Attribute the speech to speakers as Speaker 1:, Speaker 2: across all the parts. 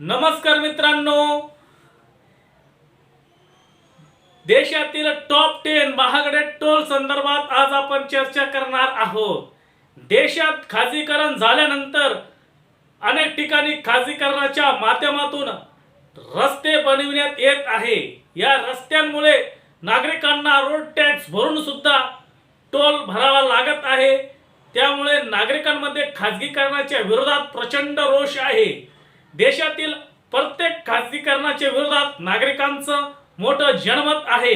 Speaker 1: नमस्कार मित्रांनो. देशातील टॉप टेन महागडे टोल संदर्भात आज आपण चर्चा करणार आहोत. देशात खाजगीकरण झाल्यानंतर अनेक ठिकाणी खाजगीकरणाच्या माध्यमातून रस्ते बनविण्यात येत आहे. या रस्त्यांमुळे नागरिकांना रोड टॅक्स भरून सुद्धा टोल भरावा लागत आहे. त्यामुळे नागरिकांमध्ये खाजगीकरणाच्या विरोधात प्रचंड रोष आहे. देशातील प्रत्येक खासगीकरणाच्या विरोधात नागरिकांचं मोठं जनमत आहे.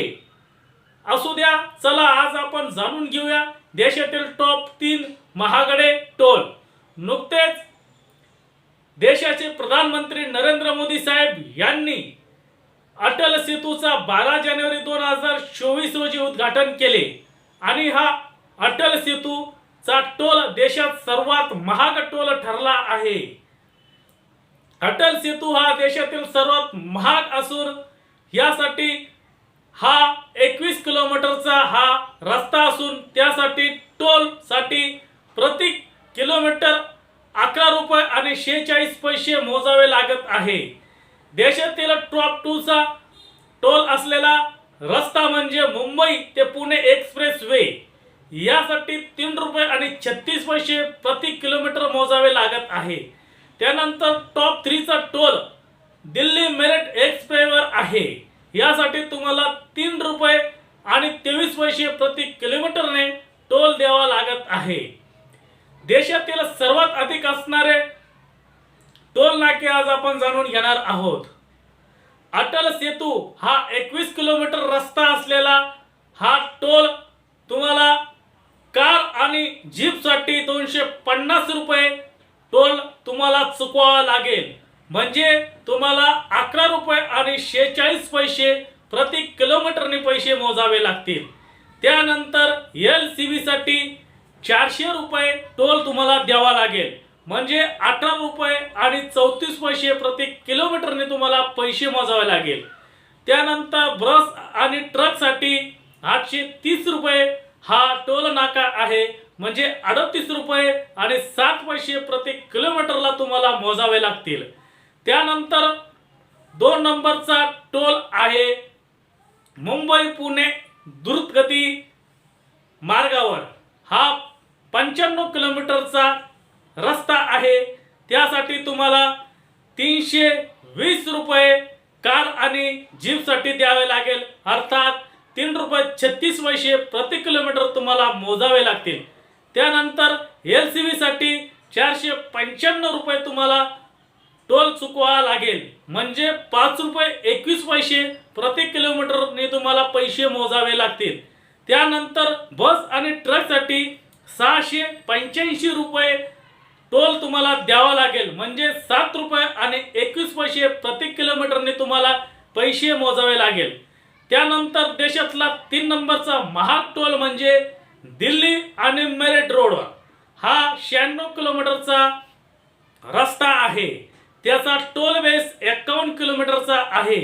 Speaker 1: असू द्या चला आज आपण जाणून घेऊया देशातील टॉप तीन महागडे टोल. नुकतेच देशाचे प्रधानमंत्री नरेंद्र मोदी साहेब यांनी अटल सेतूचा बारा जानेवारी दोन हजार चोवीस रोजी उद्घाटन केले. आणि हा अटल सेतूचा टोल देशात सर्वात महाग टोल ठरला आहे. अटल सेतू हा देशातील सर्वात महाग असून यासाठी हा एकवीस किलोमीटरचा हा रस्ता असून त्यासाठी टोलसाठी प्रति किलोमीटर अकरा रुपये आणि शेहेचाळीस पैसे मोजावे लागत आहे. देशातील टॉप टूचा टोल असलेला रस्ता म्हणजे मुंबई ते पुणे एक्सप्रेस वे यासाठी तीन रुपये आणि छत्तीस पैसे प्रति किलोमीटर मोजावे लागत आहे. त्यानंतर टॉप थ्रीचा टोल दिल्ली मेरठ एक्सप्रेवर आहे. यासाठी तुम्हाला तीन रुपये आणि तेवीस पैसे प्रति किलोमीटरने टोल द्यावा लागत आहे. देशातील सर्वात अधिक असणारे टोल नाके आज आपण जाणून घेणार आहोत. अटल सेतू हा एकवीस किलोमीटर रस्ता असलेला हा टोल तुम्हाला कार आणि जीपसाठी दोनशे पन्नास रुपये टोल तुम्हाला चुकवावा लागेल. म्हणजे तुम्हाला अकरा रुपये आणि शेहेचाळीस पैसे प्रति किलोमीटरने पैसे मोजावे लागतील. त्यानंतर एल सी साठी चारशे रुपये टोल तुम्हाला द्यावा लागेल. म्हणजे अठरा रुपये आणि चौतीस पैसे प्रति किलोमीटरने तुम्हाला पैसे मोजावे लागेल. त्यानंतर ब्रस आणि ट्रकसाठी आठशे तीस रुपये हा टोल नाका आहे. म्हणजे अडतीस रुपये आणि सात पैसे प्रति किलोमीटरला तुम्हाला मोजावे लागतील. त्यानंतर दोन नंबरचा टोल आहे मुंबई पुणे द्रुतगती मार्गावर. हा पंच्याण्णव किलोमीटरचा रस्ता आहे. त्यासाठी तुम्हाला तीनशे वीस रुपये कार आणि जीपसाठी द्यावे लागेल. अर्थात तीन रुपये छत्तीस पैसे प्रति किलोमीटर तुम्हाला मोजावे लागतील. त्यानंतर एल सी व्हीसाठी चारशे पंच्याण्णव रुपये तुम्हाला टोल चुकवा लागेल. म्हणजे पाच रुपये एकवीस पैसे प्रति किलोमीटरने तुम्हाला पैसे मोजावे लागतील. त्यानंतर बस आणि ट्रकसाठी सहाशे पंच्याऐंशी रुपये टोल तुम्हाला द्यावा लागेल. म्हणजे सात रुपये आणि एकवीस पैसे प्रति किलोमीटरने तुम्हाला पैसे मोजावे लागेल. त्यानंतर देशातला तीन नंबरचा महाग टोल म्हणजे दिल्ली आणि मेरिट रोडवर. हा शहाण्णव किलोमीटरचा रस्ता आहे. त्याचा टोल बेस एकावन्न किलोमीटरचा आहे.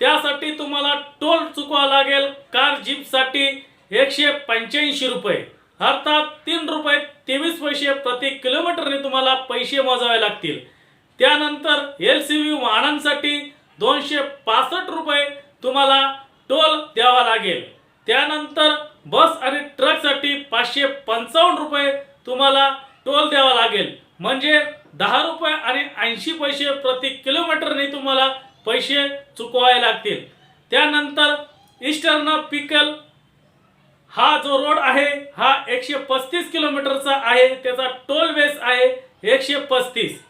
Speaker 1: त्यासाठी तुम्हाला टोल चुकवा लागेल. कार जीपसाठी एकशे पंच्याऐंशी रुपये. अर्थात तीन रुपये तेवीस पैसे प्रति किलोमीटरने तुम्हाला पैसे मोजावे लागतील. त्यानंतर एल सी व्ही वाहनांसाठी दोनशे पासष्ट रुपये तुम्हाला टोल द्यावा लागेल. त्यानंतर बस आणि ट्रकसाठी पाचशे पंचावन्न रुपये तुम्हाला टोल द्यावा लागेल. म्हणजे दहा रुपये आणि ऐंशी पैसे प्रति किलोमीटरने तुम्हाला पैसे चुकवावे लागतील. त्यानंतर ईस्टर्न पिकल हा जो रोड आहे हा एकशे पस्तीस किलोमीटरचा आहे त्याचा टोल बेस आहे एकशे पस्तीस.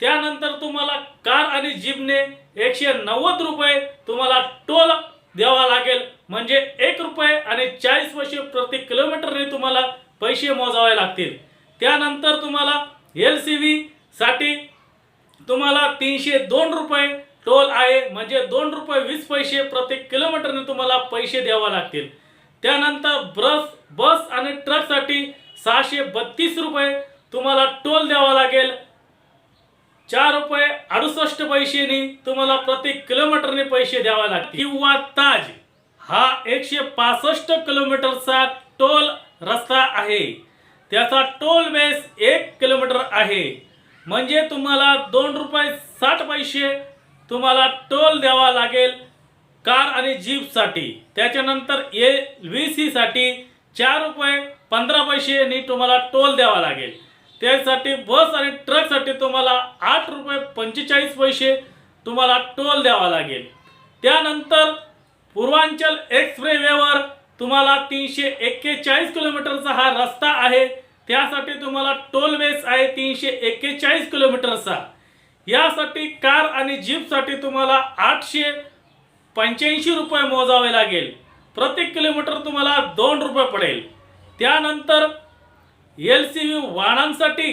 Speaker 1: त्यानंतर तुम्हाला कार आणि जीपने एकशे नव्वद रुपये तुम्हाला टोल द्यावा लागेल. म्हणजे एक रुपये आणि चाळीस पैसे प्रति किलोमीटरने तुम्हाला पैसे मोजावे लागतील. त्यानंतर तुम्हाला एल सी व्ही साठी तुम्हाला तीनशे दोन रुपये टोल आहे. म्हणजे दोन रुपये वीस पैसे प्रति किलोमीटरने तुम्हाला पैसे द्यावे लागतील. त्यानंतर बस बस आणि ट्रकसाठी सहाशे बत्तीस रुपये तुम्हाला टोल द्यावा लागेल. चार रुपये अडुसष्ट पैसेनी तुम्हाला प्रति किलोमीटरने पैसे द्यावे लागतील. किंवा ताज. हा एकशे पासष्ट किलोमीटरचा टोल रस्ता आहे. त्याचा टोल बेस एक किलोमीटर आहे. म्हणजे तुम्हाला दोन रुपये साठ पैसे तुम्हाला टोल द्यावा लागेल कार आणि जीपसाठी. त्याच्यानंतर ए व्ही सीसाठी चार रुपये पंधरा पैसेनी तुम्हाला टोल द्यावा लागेल. त्यासाठी बस आणि ट्रकसाठी तुम्हाला आठ रुपये पंचेचाळीस पैसे तुम्हाला टोल द्यावा लागेल. त्यानंतर पूर्वांचल एक्सप्रेवेवर तुम्हाला तीनशे एक्केचाळीस किलोमीटरचा हा रस्ता आहे. त्यासाठी तुम्हाला टोल बेस आहे तीनशे एक्केचाळीस किलोमीटरचा. यासाठी कार आणि जीपसाठी तुम्हाला आठशे पंच्याऐंशी रुपये मोजावे लागेल. प्रत्येक किलोमीटर तुम्हाला दोन रुपये पडेल. त्यानंतर एल सी व्ही वाहनांसाठी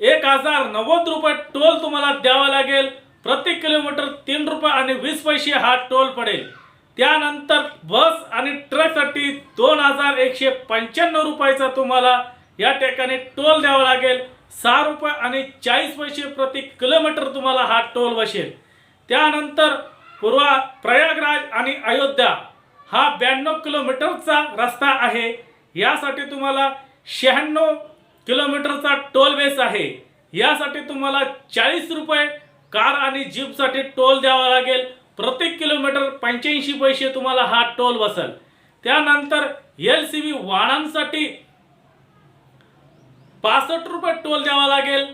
Speaker 1: एक हजार नव्वद रुपये टोल तुम्हाला द्यावा लागेल. प्रत्येक किलोमीटर तीन रुपये आणि वीस पैसे हा टोल पडेल. त्यानंतर बस आणि ट्रकसाठी दोन हजार एकशे पंच्याण्णव रुपयाचा तुम्हाला या ठिकाणी टोल द्यावा लागेल. सहा रुपये आणि चाळीस पैसे प्रति किलोमीटर तुम्हाला हा टोल बसेल. त्यानंतर पूर्वा प्रयागराज आणि अयोध्या हा ब्याण्णव किलोमीटरचा रस्ता आहे. यासाठी तुम्हाला शहाण्णव किलोमीटरचा टोल बेस आहे. यासाठी तुम्हाला चाळीस रुपये कार आणि जीपसाठी टोल द्यावा लागेल. प्रत्येक किलोमीटर पंच्याऐंशी पैसे तुम्हाला हा टोल बसेल. त्यानंतर एल सी व्ही वाहनांसाठी पासष्ट रुपये टोल द्यावा लागेल.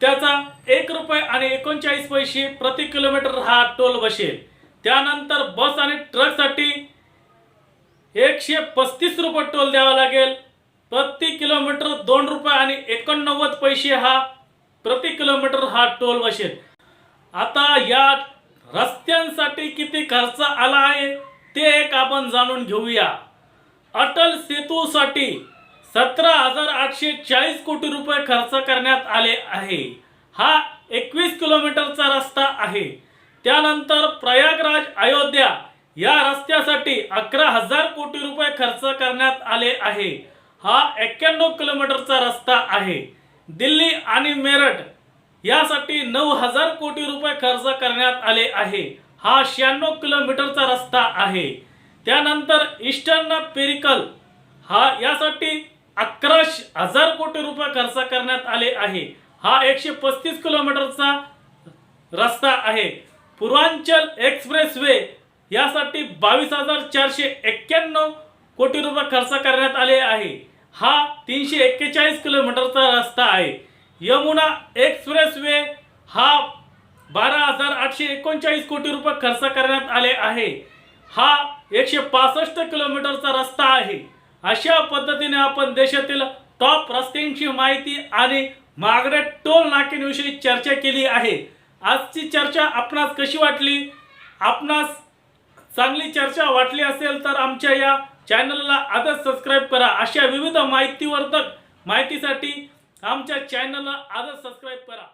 Speaker 1: त्याचा एक रुपये आणि एकोणचाळीस पैसे प्रति किलोमीटर हा टोल बसेल. त्यानंतर बस आणि ट्रकसाठी एकशे पस्तीस रुपये टोल द्यावा लागेल. प्रति किलोमीटर दोन रुपये आणि एकोणनव्वद पैसे हा प्रति किलोमीटर हा टोल बसेल. आता या रस्त्यांसाठी किती खर्च आला आहे ते एक आपण जाणून घेऊया. अटल सेतूसाठी सतरा हजार आठशे चाळीस कोटी रुपये खर्च करण्यात आले आहे. हा एकवीस किलोमीटरचा रस्ता आहे. त्यानंतर प्रयागराज अयोध्या या रस्त्यासाठी अकरा हजार कोटी रुपये खर्च करण्यात आले आहे. हा एक्क्याण्णव किलोमीटरचा रस्ता आहे. दिल्ली आणि मेरठ यासाठी नऊ हजार कोटी रुपये खर्च करण्यात आले आहे. हा शहाण्णव किलोमीटरचा रस्ता आहे. त्यानंतर ईस्टर्न पेरिकल हा यासाठी अकरा हजार कोटी रुपये खर्च करण्यात आले आहे. हा एकशे पस्तीस किलोमीटरचा रस्ता आहे. पूर्वांचल एक्सप्रेस वे यासाठी बावीस हजार चारशे एक्क्याण्णव कोटी रुपये खर्च करण्यात आले आहे. हा तीनशे एक्केचाळीस किलोमीटरचा रस्ता आहे. यमुना एक्सप्रेस वे हा बारा हजार आठशे एकोणचाळीस कोटी रुपये खर्च करण्यात आले आहे. हा एकशे पासष्ट किलोमीटरचा रस्ता आहे. अशा पद्धतीने आपण देशातील टॉप रस्त्यांची माहिती आणि महागड्या टोल नाक्यांविषयी चर्चा केली आहे. आजची चर्चा आपणास कशी वाटली? आपणास चांगली चर्चा वाटली असेल तर आमच्या या चॅनलला आजच सबस्क्राईब करा. अशा विविध माहितीवर्धक माहितीसाठी आमच्या चॅनलला आजच सबस्क्राईब करा.